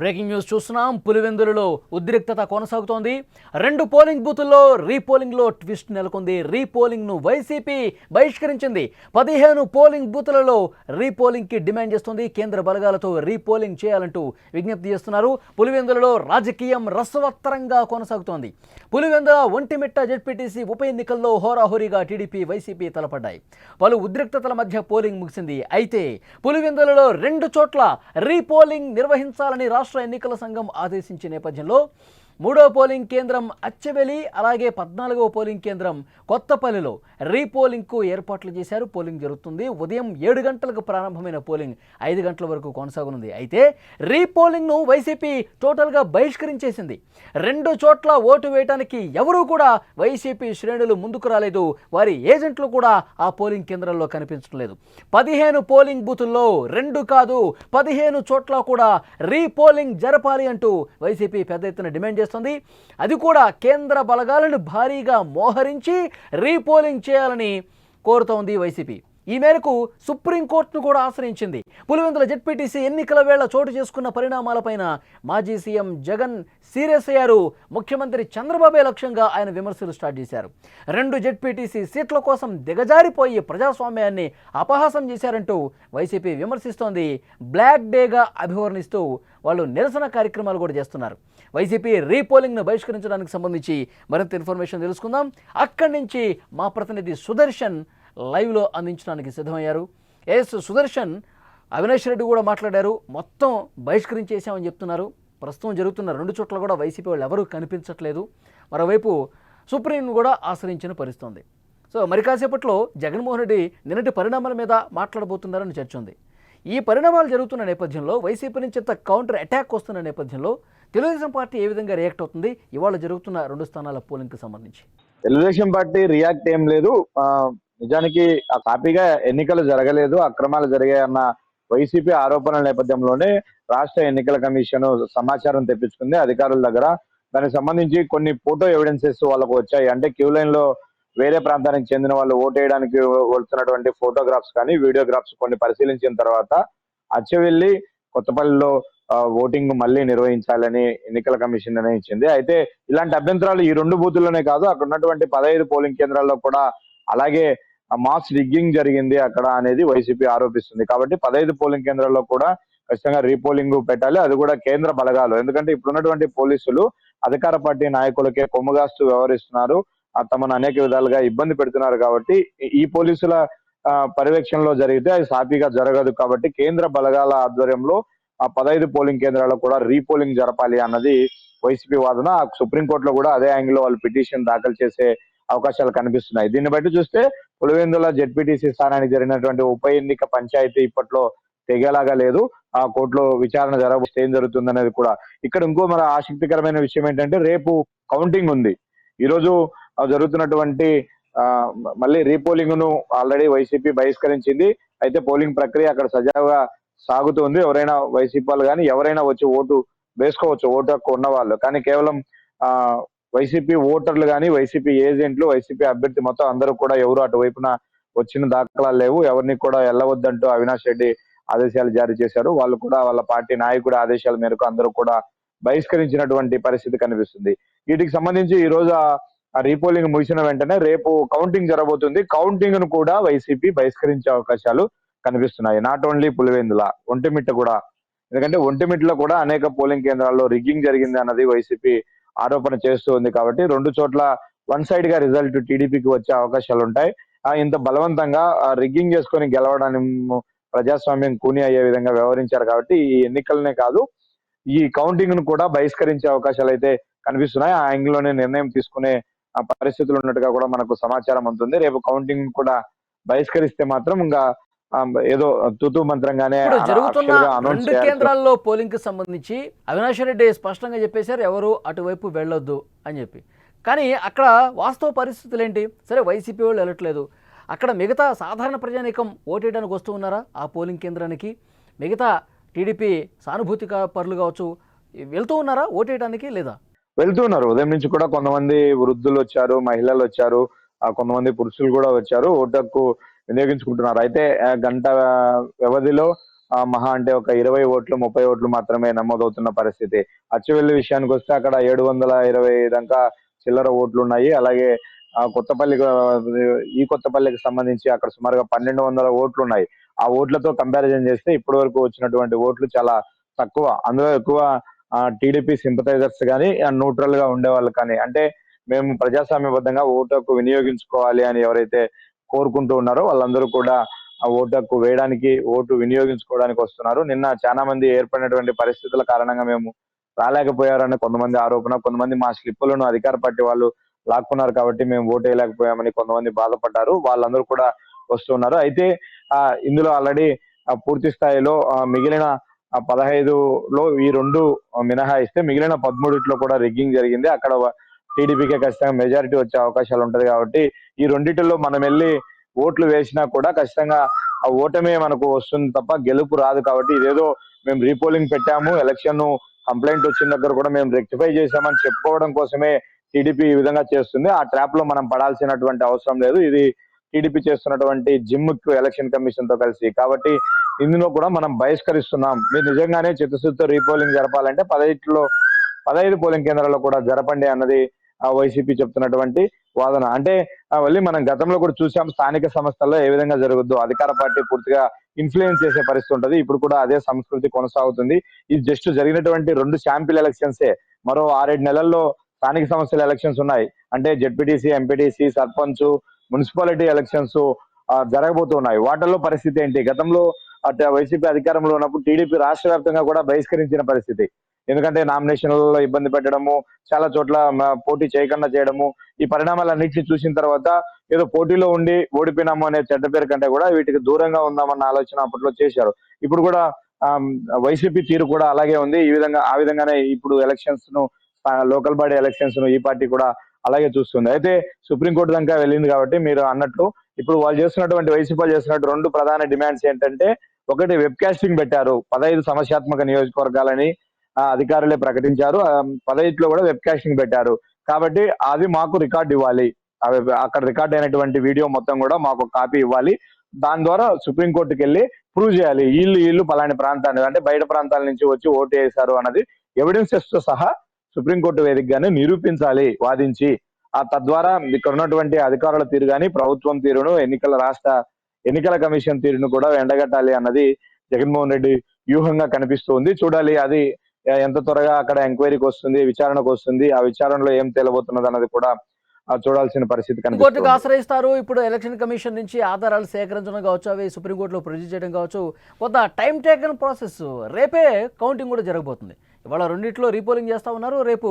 Breaking news చూస్తున్నాం. పులివెందులలో ఉద్రిక్తత కొనసాగుతోంది. రెండు పోలింగ్ బూతుల్లో రీపోలింగ్లో ట్విస్ట్ నెలకొంది. రీపోలింగ్ను వైసీపీ బహిష్కరించింది. పదిహేను పోలింగ్ బూతులలో రీపోలింగ్కి డిమాండ్ చేస్తుంది. కేంద్ర బలగాలతో రీపోలింగ్ చేయాలంటూ విజ్ఞప్తి చేస్తున్నారు. పులివెందులలో రాజకీయం రసవత్తరంగా కొనసాగుతోంది. పులివెందుల ఒంటిమిట్ట జెడ్పీటీసీ ఉప ఎన్నికల్లో హోరాహోరీగా టీడీపీ వైసీపీ తలపడ్డాయి. పలు ఉద్రిక్తతల మధ్య పోలింగ్ ముగిసింది. అయితే పులివెందులలో రెండు చోట్ల రీపోలింగ్ నిర్వహించాలని రాష్ట్ర ఎన్నికల సంఘం ఆదేశించిన నేపథ్యంలో మూడో పోలింగ్ కేంద్రం అచ్చవెలి అలాగే పద్నాలుగో పోలింగ్ కేంద్రం కొత్తపల్లిలో రీపోలింగ్కు ఏర్పాట్లు చేశారు. పోలింగ్ జరుగుతుంది. ఉదయం ఏడు గంటలకు ప్రారంభమైన పోలింగ్ ఐదు గంటల వరకు కొనసాగనుంది. అయితే రీపోలింగ్ను వైసీపీ టోటల్గా బహిష్కరించేసింది. రెండు చోట్ల ఓటు వేయడానికి ఎవరూ కూడా వైసీపీ శ్రేణులు ముందుకు రాలేదు. వారి ఏజెంట్లు కూడా ఆ పోలింగ్ కేంద్రాల్లో కనిపించడం లేదు పదిహేను పోలింగ్ బూతుల్లో రెండు కాదు పదిహేను చోట్ల కూడా రీపోలింగ్ జరపాలి అంటూ వైసీపీ పెద్ద ఎత్తున డిమాండ్ చేస్తుంది. అది కూడా కేంద్ర బలగాలను భారీగా మోహరించి రీపోలింగ్ చేయాలని కోరుతోంది వైసీపీ. ఈ మేరకు సుప్రీంకోర్టును కూడా ఆశ్రయించింది. పులివెందుల జెడ్పీటీసీ ఎన్నికల వేళ చోటు చేసుకున్న పరిణామాలపైన మాజీ సీఎం జగన్ సీరియస్ అయ్యారు. ముఖ్యమంత్రి చంద్రబాబే లక్ష్యంగా ఆయన విమర్శలు స్టార్ట్ చేశారు. రెండు జెడ్పీటీసీ సీట్ల కోసం దిగజారిపోయి ప్రజాస్వామ్యాన్ని అపహాసం చేశారంటూ వైసీపీ విమర్శిస్తోంది. బ్లాక్ డేగా అభివర్ణిస్తూ వాళ్ళు నిరసన కార్యక్రమాలు కూడా చేస్తున్నారు. వైసీపీ రీపోలింగ్ను బహిష్కరించడానికి సంబంధించి మరింత ఇన్ఫర్మేషన్ తెలుసుకుందాం. అక్కడి నుంచి మా ప్రతినిధి సుదర్శన్ లైవ్లో అందించడానికి సిద్ధమయ్యారు. ఎస్ సుదర్శన్ అవినాష్ రెడ్డి కూడా మాట్లాడారు. మొత్తం బహిష్కరించేసామని చెప్తున్నారు. ప్రస్తుతం జరుగుతున్న రెండు చోట్ల కూడా వైసీపీ వాళ్ళు ఎవరూ కనిపించట్లేదు. మరోవైపు సుప్రీం కూడా ఆశ్రయించిన పరిస్థితుంది. సో మరి కాసేపట్లో జగన్మోహన్ రెడ్డి నిన్నటి పరిణామాల మీద మాట్లాడబోతున్నారని చర్చ ఉంది. ఈ పరిణామాలు జరుగుతున్న నేపథ్యంలో వైసీపీ నుంచి ఇంత కౌంటర్ అటాక్ వస్తున్న నేపథ్యంలో తెలుగుదేశం పార్టీ ఏ విధంగా రియాక్ట్ అవుతుంది? ఇవాళ జరుగుతున్న రెండు స్థానాల పోలింగ్కి సంబంధించి. తెలుగుదేశం పార్టీ రియాక్ట్ ఏం లేదు. నిజానికి ఆ కాపీగా ఎన్నికలు జరగలేదు అక్రమాలు జరిగాయన్న వైసీపీ ఆరోపణల నేపథ్యంలోనే రాష్ట్ర ఎన్నికల కమిషన్ సమాచారం తెప్పించుకుంది అధికారుల దగ్గర. దానికి సంబంధించి కొన్ని ఫోటో ఎవిడెన్సెస్ వాళ్ళకు వచ్చాయి. అంటే క్యూ లైన్లో వేరే ప్రాంతానికి చెందిన వాళ్ళు ఓటేయడానికి వేయడానికి వెళ్తున్నటువంటి ఫోటోగ్రాఫ్స్ కానీ వీడియోగ్రాఫ్స్ కొన్ని పరిశీలించిన తర్వాత అచ్చవెల్లి కొత్తపల్లిలో ఓటింగ్ మళ్ళీ నిర్వహించాలని ఎన్నికల కమిషన్ నిర్ణయించింది. అయితే ఇలాంటి అభ్యంతరాలు ఈ రెండు బూతుల్లోనే కాదు అక్కడ ఉన్నటువంటి పదహైదు పోలింగ్ కేంద్రాల్లో కూడా అలాగే మాస్ రిగ్గింగ్ జరిగింది అక్కడ అనేది వైసీపీ ఆరోపిస్తుంది. కాబట్టి పదహైదు పోలింగ్ కేంద్రాల్లో కూడా ఖచ్చితంగా రీపోలింగ్ పెట్టాలి. అది కూడా కేంద్ర బలగాలు. ఎందుకంటే ఇప్పుడున్నటువంటి పోలీసులు అధికార పార్టీ నాయకులకే కొమ్ముగాస్తూ వ్యవహరిస్తున్నారు. తమను అనేక విధాలుగా ఇబ్బంది పెడుతున్నారు కాబట్టి ఈ- పోలీసుల పర్యవేక్షణలో జరిగితే అది సాఫీగా జరగదు కాబట్టి కేంద్ర బలగాల ఆధ్వర్యంలో ఆ పదహైదు పోలింగ్ కేంద్రాల్లో కూడా రీపోలింగ్ జరపాలి అన్నది వైసీపీ వాదన. సుప్రీంకోర్టులో కూడా అదే యాంగిల్లో వాళ్ళు పిటిషన్ దాఖలు చేసే అవకాశాలు కనిపిస్తున్నాయి. దీన్ని బట్టి చూస్తే పులివెందుల జెడ్పీటీసీ స్థానానికి జరిగినటువంటి ఉప ఎన్నిక పంచాయతీ ఇప్పట్లో తెగేలాగా లేదు. ఆ కోర్టులో విచారణ జరగబోతే ఏం జరుగుతుంది అనేది కూడా. ఇక్కడ ఇంకో మన ఆసక్తికరమైన విషయం ఏంటంటే రేపు కౌంటింగ్ ఉంది. ఈ రోజు జరుగుతున్నటువంటి ఆ మళ్ళీ రీపోలింగ్ను ఆల్రెడీ వైసీపీ బహిష్కరించింది. అయితే పోలింగ్ ప్రక్రియ అక్కడ సజావుగా సాగుతుంది. ఎవరైనా వైసీపీ వాళ్ళు కానీ ఎవరైనా వచ్చి ఓటు వేసుకోవచ్చు. ఓటు హక్కు ఉన్న వాళ్ళు కానీ కేవలం ఆ వైసీపీ ఓటర్లు కానీ వైసీపీ ఏజెంట్లు వైసీపీ అభ్యర్థి మొత్తం అందరూ కూడా ఎవరు అటువైపున వచ్చిన దాఖలాలు లేవు. ఎవరిని కూడా వెళ్ళవద్దంటూ అవినాష్ రెడ్డి ఆదేశాలు జారీ చేశారు. వాళ్ళు కూడా వాళ్ళ పార్టీ నాయకుడి ఆదేశాల మేరకు అందరూ కూడా బహిష్కరించినటువంటి పరిస్థితి కనిపిస్తుంది. వీటికి సంబంధించి ఈ రోజు ఆ- రీపోలింగ్ ముగిసిన వెంటనే రేపు కౌంటింగ్ జరగబోతుంది కౌంటింగ్ను కూడా వైసీపీ బహిష్కరించే అవకాశాలు కనిపిస్తున్నాయి. నాట్ ఓన్లీ పులివెందుల ఒంటిమిట్ట కూడా. ఎందుకంటే ఒంటిమిట్టలో కూడా అనేక పోలింగ్ కేంద్రాల్లో రిగ్గింగ్ జరిగింది అన్నది వైసీపీ ఆరోపణ చేస్తూ ఉంది కాబట్టి రెండు చోట్ల వన్ సైడ్గా రిజల్ట్ టీడీపీకి వచ్చే అవకాశాలు ఉంటాయి. ఇంత బలవంతంగా రిగ్గింగ్ చేసుకొని గెలవడానికి ప్రజాస్వామ్యం కూని అయ్యే విధంగా వ్యవహరించారు కాబట్టి ఈ ఎన్నికలనే కాదు ఈ కౌంటింగ్ను కూడా బహిష్కరించే అవకాశాలు అయితే కనిపిస్తున్నాయి. ఆ యాంగిల్లోనే నిర్ణయం తీసుకునే ఆ పరిస్థితులు ఉన్నట్టుగా కూడా మనకు సమాచారం ఉంటుంది రేపు కౌంటింగ్ కూడా బహిష్కరిస్తే మాత్రం ఇంకా ఏదో తుతు మంత్రంగానే జరుగుతున్న రెండు కేంద్రాల్లో పోలింగ్కి సంబంధించి అవినాష్ రెడ్డి స్పష్టంగా చెప్పేశారు ఎవరు అటువైపు వెళ్ళొద్దు అని చెప్పి. కానీ అక్కడ వాస్తవ పరిస్థితులు ఏంటి? సరే వైసీపీ వాళ్ళు వెళ్ళట్లేదు. అక్కడ మిగతా సాధారణ ప్రజానీకం ఓటేయడానికి వస్తూ ఉన్నారా ఆ పోలింగ్ కేంద్రానికి? మిగతా టీడీపీ సానుభూతిక పరులు కావచ్చు వెళ్తూ ఉన్నారా ఓటేయడానికి లేదా? వెళ్తున్నారు ఉదయం నుంచి కూడా కొంతమంది వృద్ధులు వచ్చారు మహిళలు వచ్చారు ఆ, కొంతమంది పురుషులు కూడా వచ్చారు. ఓటు హక్కు వినియోగించుకుంటున్నారు. అయితే గంట వ్యవధిలో మహా అంటే ఒక ఇరవై ఓట్లు ముప్పై ఓట్లు మాత్రమే నమోదవుతున్న పరిస్థితి. అచ్చవెల్లి విషయానికి వస్తే అక్కడ ఏడు వందల ఇరవై దాకా చిల్లర ఓట్లు ఉన్నాయి అలాగే కొత్తపల్లి ఈ కొత్తపల్లికి సంబంధించి అక్కడ సుమారుగా పన్నెండు వందల ఓట్లు ఉన్నాయి ఆ ఓట్లతో కంపారిజన్ చేస్తే ఇప్పటి వరకు వచ్చినటువంటి ఓట్లు చాలా తక్కువ. అందులో ఎక్కువ టీడీపీ సింపథైజర్స్ కానీ న్యూట్రల్గా ఉండేవాళ్ళు కానీ అంటే మేము ప్రజాస్వామ్యబద్ధంగా ఓటు వినియోగించుకోవాలి అని ఎవరైతే కోరుకుంటూ ఉన్నారు. వాళ్ళందరూ కూడా ఓటు హక్కు వేయడానికి ఓటు వినియోగించుకోవడానికి వస్తున్నారు. నిన్న చాలా మంది ఏర్పడినటువంటి పరిస్థితుల కారణంగా మేము రాలేకపోయారని కొంతమంది ఆరోపణ కొంతమంది మా స్లిప్పులను అధికార పార్టీ వాళ్ళు లాక్కున్నారు కాబట్టి మేము ఓటు వేయలేకపోయామని కొంతమంది బాధపడ్డారు. వాళ్ళందరూ కూడా వస్తున్నారు అయితే ఆ ఇందులో ఆల్రెడీ పూర్తి స్థాయిలో మిగిలిన పదహైదులో ఈ రెండు మినహాయిస్తే మిగిలిన పదమూడిట్లో కూడా రిగ్గింగ్ జరిగింది. అక్కడ టీడీపీకే ఖచ్చితంగా మెజారిటీ వచ్చే అవకాశాలు ఉంటది కాబట్టి ఈ రెండిటిలో మనం వెళ్ళి ఓట్లు వేసినా కూడా ఖచ్చితంగా ఆ ఓటమే మనకు వస్తుంది తప్ప గెలుపు రాదు కాబట్టి ఇదేదో మేము రీపోలింగ్ పెట్టాము ఎలక్షన్ కంప్లైంట్ వచ్చిన దగ్గర కూడా మేము రెక్టిఫై చేశామని చెప్పుకోవడం కోసమే టీడీపీ ఈ విధంగా చేస్తుంది. ఆ ట్రాప్లో మనం పడాల్సినటువంటి అవసరం లేదు. ఇది టీడీపీ చేస్తున్నటువంటి జిమ్ ఎలక్షన్ కమిషన్తో కలిసి. కాబట్టి ఇందులో కూడా మనం బహిష్కరిస్తున్నాం. మీరు నిజంగానే చిత్తశుద్ధితో రీపోలింగ్ జరపాలంటే పదహైదులో పదహైదు పోలింగ్ కేంద్రాల్లో కూడా జరపండి అన్నది ఆ వైసీపీ చెప్తున్నటువంటి వాదన. అంటే మళ్ళీ మనం గతంలో కూడా చూసాం స్థానిక సంస్థల్లో ఏ విధంగా జరగద్దు అధికార పార్టీ పూర్తిగా ఇన్ఫ్లుయెన్స్ చేసే పరిస్థితి ఉంటుంది. ఇప్పుడు కూడా అదే సంస్కృతి కొనసాగుతుంది. ఇది జస్ట్ జరిగినటువంటి రెండు శాంపిల్ ఎలక్షన్సే మరో ఆరేడు నెలల్లో స్థానిక సంస్థల ఎలక్షన్స్ ఉన్నాయి. అంటే ZPTC MPTC sarpanch municipality elections జరగబోతున్నాయి. వాటిల్లో పరిస్థితి ఏంటి? గతంలో అటు వైసీపీ అధికారంలో ఉన్నప్పుడు టీడీపీ రాష్ట్ర వ్యాప్తంగా కూడా బహిష్కరించిన పరిస్థితి. ఎందుకంటే నామినేషన్లలో ఇబ్బంది పెట్టడము చాలా చోట్ల పోటీ చేయకుండా చేయడము ఈ పరిణామాలన్నింటినీ చూసిన తర్వాత ఏదో పోటీలో ఉండి ఓడిపోయినాము అనే చెడ్డ పేరు కంటే కూడా వీటికి దూరంగా ఉందామన్న ఆలోచన అప్పట్లో చేశారు. ఇప్పుడు కూడా వైసీపీ తీరు కూడా అలాగే ఉంది. ఈ విధంగా ఆ విధంగానే ఇప్పుడు ఎలక్షన్స్ను లోకల్ బాడీ ఎలక్షన్స్ను ఈ పార్టీ కూడా అలాగే చూస్తుంది. అయితే సుప్రీంకోర్టు దాకా వెళ్ళింది కాబట్టి మీరు అన్నట్లు ఇప్పుడు వాళ్ళు చేస్తున్నటువంటి వైసీపీ వాళ్ళు చేస్తున్నట్టు రెండు ప్రధాన డిమాండ్స్ ఏంటంటే ఒకటి వెబ్ కాస్టింగ్ పెట్టారు పదహైదు సమస్యాత్మక నియోజకవర్గాలని అధికారులే ప్రకటించారు. ఆ, పదహైదులో కూడా వెబ్ కాస్టింగ్ పెట్టారు. కాబట్టి అది మాకు రికార్డ్ ఇవ్వాలి. అవి అక్కడ రికార్డ్ అయినటువంటి వీడియో మొత్తం కూడా మాకు కాపీ ఇవ్వాలి. దాని ద్వారా సుప్రీంకోర్టుకి వెళ్ళి ప్రూవ్ చేయాలి. వీళ్ళు వీళ్ళు పలాని ప్రాంతాన్ని అంటే బయట ప్రాంతాల నుంచి వచ్చి ఓటు వేశారు అన్నది ఎవిడెన్సెస్తో సహా సుప్రీంకోర్టు వేదికగానే నిరూపించాలి వాదించి. ఆ తద్వారా ఇక్కడ ఉన్నటువంటి అధికారుల తీరు కానీ ప్రభుత్వం తీరును ఎన్నికల రాష్ట్ర ఎన్నికల కమిషన్ తీరును కూడా ఎండగట్టాలి అన్నది జగన్మోహన్ రెడ్డి వ్యూహంగా కనిపిస్తుంది చూడాలి అది ఎంత త్వరగా అక్కడ ఎంక్వైరీకి వస్తుంది విచారణకు వస్తుంది ఆ విచారణలో ఏం తేలబోతున్నది అన్నది కూడా చూడాల్సిన పరిస్థితి కోర్టుకు ఆశ్రయిస్తారు. ఇప్పుడు ఎలక్షన్ కమిషన్ నుంచి ఆధారాలు సేకరించడం కావచ్చు అవి సుప్రీంకోర్టులో ప్రొడ్యూస్ చేయడం కావచ్చు కొంత టైం టేకన్ ప్రాసెస్. రేపే కౌంటింగ్ కూడా జరగబోతుంది. ఇవాళ రెండిట్లో రీపోలింగ్ చేస్తా ఉన్నారు. రేపు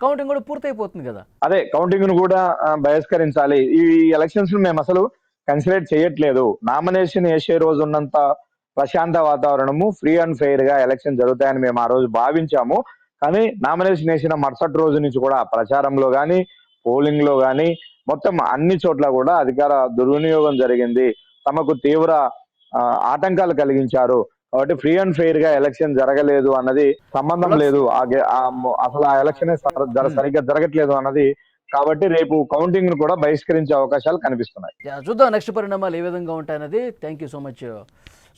కౌంటింగ్ కూడా పూర్తయిపోతుంది కదా. అదే కౌంటింగ్ను కూడా బహిష్కరించాలి. ఈ ఎలక్షన్స్ను మేము అసలు కన్సిడర్ చేయట్లేదు. నామినేషన్ వేసే రోజు ఉన్నంత ప్రశాంత వాతావరణము ఫ్రీ అండ్ ఫెయిర్గా ఎలక్షన్ జరుగుతాయని మేము ఆ రోజు భావించాము. కానీ నామినేషన్ వేసిన మరుసటి రోజు నుంచి కూడా ప్రచారంలో గాని పోలింగ్లో గాని మొత్తం అన్ని చోట్ల కూడా అధికార దుర్వినియోగం జరిగింది. తమకు తీవ్ర ఆటంకాలు కలిగించారు. కాబట్టి ఫ్రీ అండ్ ఫెయిర్గా ఎలక్షన్ జరగలేదు అన్నది సంబంధం లేదు. అసలు ఆ ఎలక్షన్ సరిగ్గా జరగట్లేదు అన్నది కాబట్టి రేపు కౌంటింగ్ను కూడా బహిష్కరించే అవకాశాలు కనిపిస్తున్నాయి. చూద్దాం నెక్స్ట్ పరిణామాలు ఏ విధంగా ఉంటాయన్నది. Thank you so much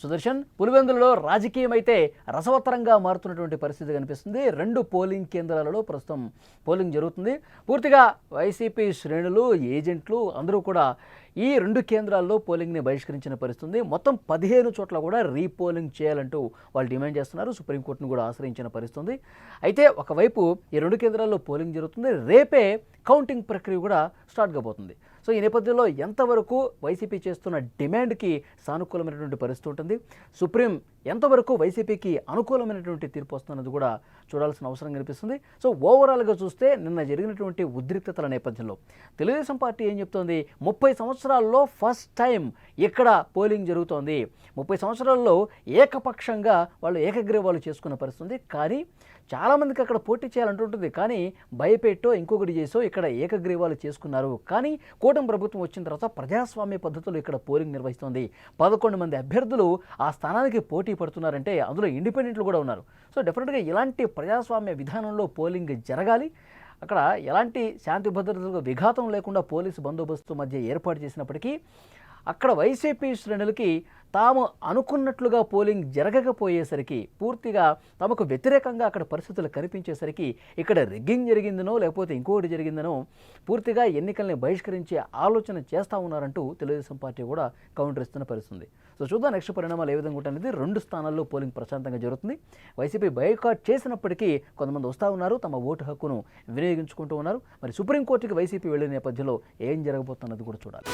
Sudarshan పులివెందులలో రాజకీయం అయితే రసవత్తరంగా మారుతున్నటువంటి పరిస్థితి కనిపిస్తుంది. రెండు పోలింగ్ కేంద్రాలలో ప్రస్తుతం పోలింగ్ జరుగుతుంది. పూర్తిగా వైసీపీ శ్రేణులు ఏజెంట్లు అందరూ కూడా ఈ రెండు కేంద్రాల్లో పోలింగ్ని బహిష్కరించిన పరిస్థితి మొత్తం పదిహేను చోట్ల కూడా రీపోలింగ్ చేయాలంటూ వాళ్ళు డిమాండ్ చేస్తున్నారు. సుప్రీంకోర్టును కూడా ఆశ్రయించిన పరిస్థితి అయితే ఒకవైపు ఈ రెండు కేంద్రాల్లో పోలింగ్ జరుగుతుంది. రేపే కౌంటింగ్ ప్రక్రియ కూడా స్టార్ట్ కాబోతుంది. సో ఈ నేపథ్యంలో ఎంతవరకు వైసీపీ చేస్తున్న డిమాండ్కి సానుకూలమైనటువంటి పరిస్థితి ఉంటుంది. సుప్రీం ఎంతవరకు వైసీపీకి అనుకూలమైనటువంటి తీర్పు వస్తున్నది కూడా చూడాల్సిన అవసరం కనిపిస్తుంది. సో ఓవరాల్గా చూస్తే నిన్న జరిగినటువంటి ఉద్రిక్తతల నేపథ్యంలో తెలుగుదేశం పార్టీ ఏం చెప్తోంది? ముప్పై సంవత్సరాల్లో ఫస్ట్ టైం ఇక్కడ పోలింగ్ జరుగుతోంది. ముప్పై సంవత్సరాల్లో ఏకపక్షంగా వాళ్ళు ఏకగ్రీవాలు చేసుకున్న పరిస్థితి కానీ చాలామందికి అక్కడ పోటీ చేయాలంటుంటుంది. కానీ భయపెట్టో ఇంకొకటి చేసో ఇక్కడ ఏకగ్రీవాలు చేసుకున్నారు. కానీ కూటమి ప్రభుత్వం వచ్చిన తర్వాత ప్రజాస్వామ్య పద్ధతులు ఇక్కడ పోలింగ్ నిర్వహిస్తోంది. పదకొండు మంది అభ్యర్థులు ఆ స్థానానికి పోటీ పడుతున్నారంటే అందులో ఇండిపెండెంట్లు కూడా ఉన్నారు. సో డెఫినెట్గా ఇలాంటి ప్రజాస్వామ్య విధానంలో పోలింగ్ జరగాలి. అక్కడ ఎలాంటి శాంతి భద్రతలకు విఘాతం లేకుండా పోలీసు బందోబస్తు మధ్య ఏర్పాటు చేసినప్పటికీ అక్కడ వైసీపీ శ్రేణులకి తాము అనుకున్నట్లుగా పోలింగ్ జరగకపోయేసరికి పూర్తిగా తమకు వ్యతిరేకంగా అక్కడ పరిస్థితులు కనిపించేసరికి ఇక్కడ రిగ్గింగ్ జరిగిందనో లేకపోతే ఇంకొకటి జరిగిందనో పూర్తిగా ఎన్నికల్ని బహిష్కరించే ఆలోచన చేస్తూ ఉన్నారంటూ తెలుగుదేశం పార్టీ కూడా కౌంటర్ ఇస్తున్న పరిస్థితుంది సో చూద్దాం నెక్స్ట్ పరిణామాలు ఏ విధంగా ఉంటాయనేది. రెండు స్థానాల్లో పోలింగ్ ప్రశాంతంగా జరుగుతుంది. వైసీపీ బైకాట్ చేసినప్పటికీ కొంతమంది వస్తూ ఉన్నారు. తమ ఓటు హక్కును వినియోగించుకుంటూ ఉన్నారు. మరి సుప్రీంకోర్టుకి వైసీపీ వెళ్ళే నేపథ్యంలో ఏం జరగబోతున్నది కూడా చూడాలి.